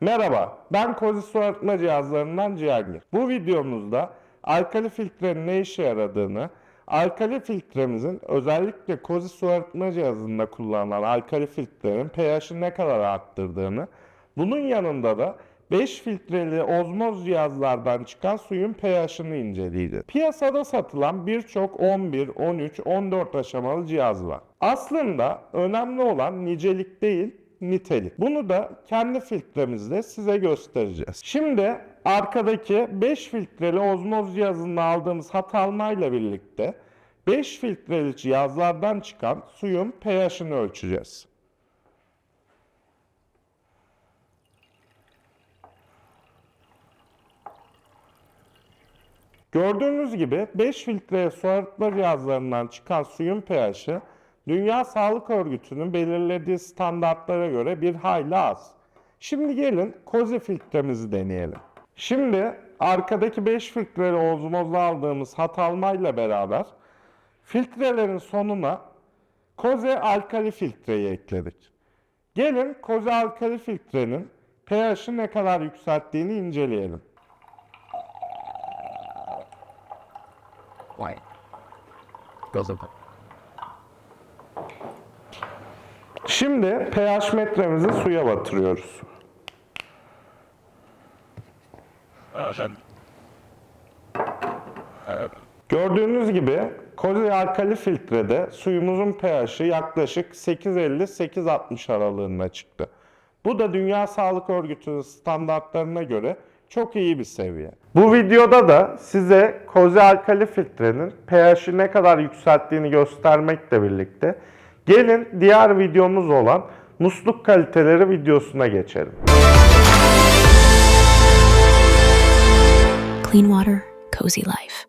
Merhaba, ben Kozi su arıtma cihazlarından Cihangir. Bu videomuzda alkali filtrenin ne işe yaradığını, alkali filtremizin özellikle Kozi su arıtma cihazında kullanılan alkali filtrenin pH'ini ne kadar arttırdığını, bunun yanında da 5 filtreli ozmoz cihazlardan çıkan suyun pH'ini inceleyeceğiz. Piyasada satılan birçok 11, 13, 14 aşamalı cihaz var. Aslında önemli olan nicelik değil, nitelik. Bunu da kendi filtremizle size göstereceğiz. Şimdi arkadaki 5 filtreli ozmoz cihazında aldığımız hat almayla birlikte 5 filtreli cihazlardan çıkan suyun pH'ini ölçeceğiz. Gördüğünüz gibi 5 filtre su arıtma cihazlarından çıkan suyun pH'i Dünya Sağlık Örgütü'nün belirlediği standartlara göre bir hayli az. Şimdi gelin kozi filtremizi deneyelim. Şimdi arkadaki 5 filtreli ozmozla aldığımız hat almayla beraber filtrelerin sonuna koze alkali filtreyi ekledik. Gelin koze alkali filtrenin pH'i ne kadar yükselttiğini inceleyelim. white goes. Şimdi pH metremizi suya batırıyoruz. Gördüğünüz gibi Kozi alkali filtrede suyumuzun pH'i yaklaşık 850-860 aralığında çıktı. Bu da Dünya Sağlık Örgütü'nün standartlarına göre çok iyi bir seviye. Bu videoda da size Kozi alkali filtrenin pH'i ne kadar yükselttiğini göstermekle birlikte gelin diğer videomuz olan musluk kaliteleri videosuna geçelim. Clean water, cozy life.